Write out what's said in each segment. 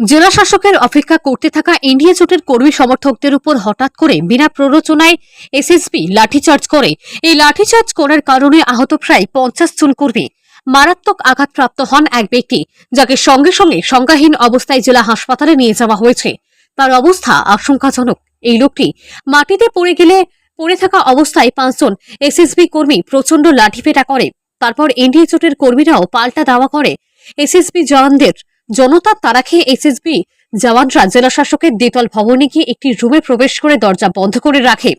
জেলা শাসকের অপেক্ষা করতে থাকা এনডিএ জোটের কর্মী সমর্থকদের উপর হঠাৎ করে বিনা প্ররোচনায় এসএসবি লাঠিচার্জ করে। এই লাঠিচার্জ করার কারণে আহত প্রায় পঞ্চাশ জন কর্মী মারাত্মক আঘাতপ্রাপ্ত হন এক ব্যক্তি, যাকে সঙ্গে সঙ্গে সংজ্ঞাহীন অবস্থায় জেলা হাসপাতালে নিয়ে যাওয়া হয়েছে। তার অবস্থা আশঙ্কাজনক। এই লোকটি মাটিতে পড়ে গেলে পড়ে থাকা অবস্থায় পাঁচজন এসএসবি কর্মী প্রচণ্ড লাঠিপেটা করে। তারপর এনডিএ জোটের কর্মীরাও পাল্টা দাওয়া করে। এসএসবি জওয়ানদের জনতার তারা খেয়ে এসএসবি জওয়ানরা জেলা শাসকের দ্বিতল ভবনে গিয়ে একটি রুমে প্রবেশ করে দরজা বন্ধ করে রাখে।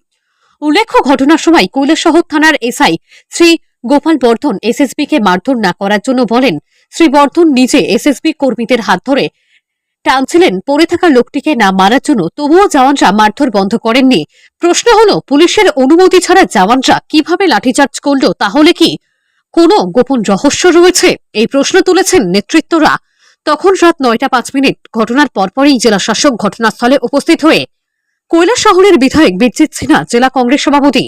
উল্লেখ্য ঘটনার সময় কৈলাসহর থানার এসআই শ্রী গোপাল বর্ধন এসএসবি কে মারধর না করার জন্য বলেন, শ্রী বর্ধন নিজে এসএসবি কর্মীদের হাত ধরে টানছিলেন, পড়ে থাকা লোকটিকে না মারার জন্য। তবুও জওয়ানরা মারধর বন্ধ করেননি। প্রশ্ন হলো, পুলিশের অনুমতি ছাড়া জওয়ানরা কীভাবে লাঠিচার্জ করল? তাহলে কি কোনো গোপন রহস্য রয়েছে? এই প্রশ্ন তুলেছেন নেতৃত্বরা। তখন রাত নয়টা পাঁচ মিনিট ঘটনার পরপরই জেলা শাসক ঘটনাস্থলে উপস্থিত হয়ে কৈলাস শহরের বিধায়ক বিদ্যুৎ সিনহা, জেলা কংগ্রেস সভাপতি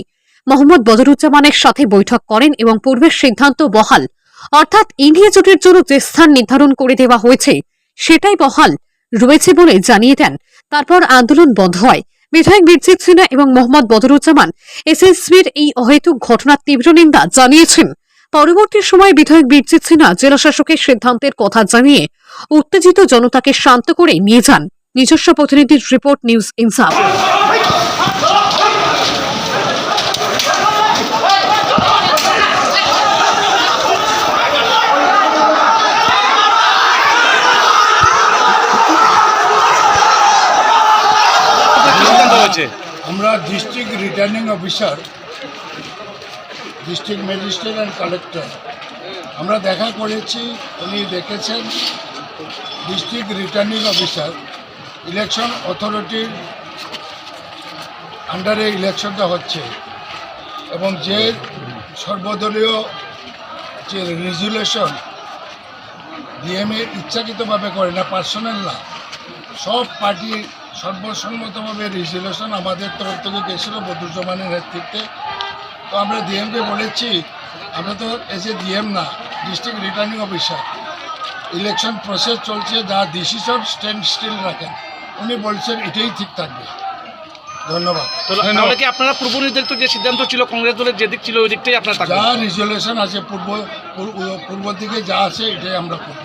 মোহাম্মদ বদরুজ্জামানের সাথে বৈঠক করেন এবং পূর্বের সিদ্ধান্ত বহাল। অর্থাৎ ইন্ডিয়া জোটের জন্য যে স্থান নির্ধারণ করে দেওয়া হয়েছে, সেটাই বহাল রয়েছে বলে জানিয়ে দেন। তারপর আন্দোলন বন্ধ হয়। বিধায়ক বিরজিৎ সিনহা এবং মোহাম্মদ বদরুজ্জামান এসএসবির এই অহেতুক ঘটনার তীব্র নিন্দা জানিয়েছেন। পরবর্তী সময়ে বিধায়ক বিরজিৎ সিনহা জেলা শাসকের সিদ্ধান্তের কথা জানিয়ে উত্তেজিত জনতাকে শান্ত করে নিয়ে যান। নিজস্ব প্রতিনিধির রিপোর্ট, নিউজ ইনসাফ। আমরা district returning officer district magistrate and collector আমরা দেখা করেছি, উনি দেখেছেন ডিস্ট্রিক্ট রিটার্নিং অফিসার ইলেকশন অথরিটির আন্ডারে ইলেকশনটা হচ্ছে এবং যে সর্বদলীয় যে রেজুলেশন ডিএমএ ইচ্ছাকৃতভাবে করে না পার্সোনাল না, সব পার্টি সর্বসম্মতভাবে রেজুলেশন আমাদের তরফ থেকে গেছিল বদরুজ্জামানের নেতৃত্বে। তো আমরা ডিএমকে বলেছি, আমরা তো এজ এ ডিএম না district returning officer election process চলছে যা ডিসিশন স্ট্যান্ড স্টিল রাখেন উনি বলছেন এটাই ঠিক থাকবে। ধন্যবাদ। তাহলে কি আপনারা পূর্ব নির্ধারিত যে সিদ্ধান্ত ছিল কংগ্রেস দলের যে দিক ছিল ওই দিকটাই আপনারা যা রেজুলেশন আছে পূর্ব পূর্ব- দিকে যা আছে এটাই আমরা করব।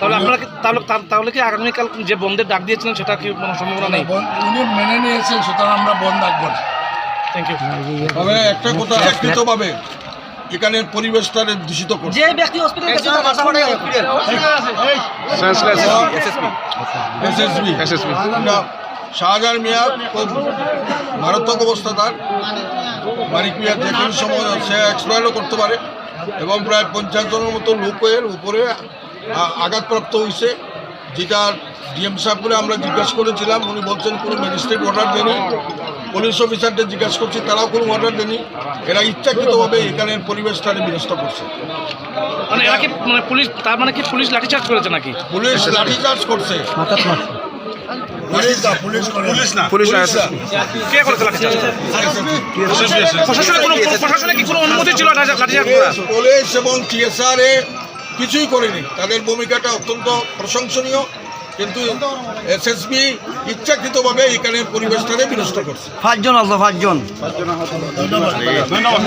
তাহলে আপনারা তাহলে তাহলে কি আগামীকাল যে বন্ধের ডাক দিয়েছিলেন সেটা কি কোনো সম্ভাবনা নেই? উনি মেনে নিয়েছেন সুতরাং আমরা বন্ধ রাখব না। থ্যাংক ইউ তবে একটা কথা একত্রিতভাবে এখানে পরিবেশটা দূষিত করছে। যে ব্যক্তি হসপিটালে গেছে তার বাসা বাড়ি এসএসবি। না শাহজাহান মিয়া খুব মারাত্মক অবস্থা তার। মানিক মিয়া যে কোনো সময় সে এক্সপায়ারও করতে পারে এবং প্রায় পঞ্চাশ জনের মতো লোকের উপরে আঘাতপ্রাপ্ত হয়েছে যেটা ডিএম সাহেবকে আমরা জিজ্ঞাসা করেছিলাম উনি বলছেন কোনো ম্যাজিস্ট্রেট অর্ডার দেয়নি। পুলিশ অফিসারদের জিজ্ঞাসা করছি তারাও কোনো অর্ডার দেয়নি। এরা ইচ্ছাকৃতভাবে এখানের পরিবেশটাকে বিনষ্ট করছে। মানে এরা কি মানে পুলিশ তার মানে কি পুলিশ লাঠিচার্জ করেছে নাকি? পুলিশ লাঠিচার্জ করছে। পুলিশ না। পুলিশ করে পুলিশ কে করেছে লাঠিচার্জ প্রশাসনের কোনো প্রশাসনের কি কোনো অনুমতি ছিল লাঠি- লাঠিচার্জ করা পুলিশ এবং টিএসআর এ কিছুই করেনি। তাদের ভূমিকাটা অত্যন্ত প্রশংসনীয় কিন্তু এসএসবি ইচ্ছাকৃতভাবে এখানে পরিবেশটাকে বিনষ্ট করছে। পাঁচজন আছে পাঁচজন। ধন্যবাদ।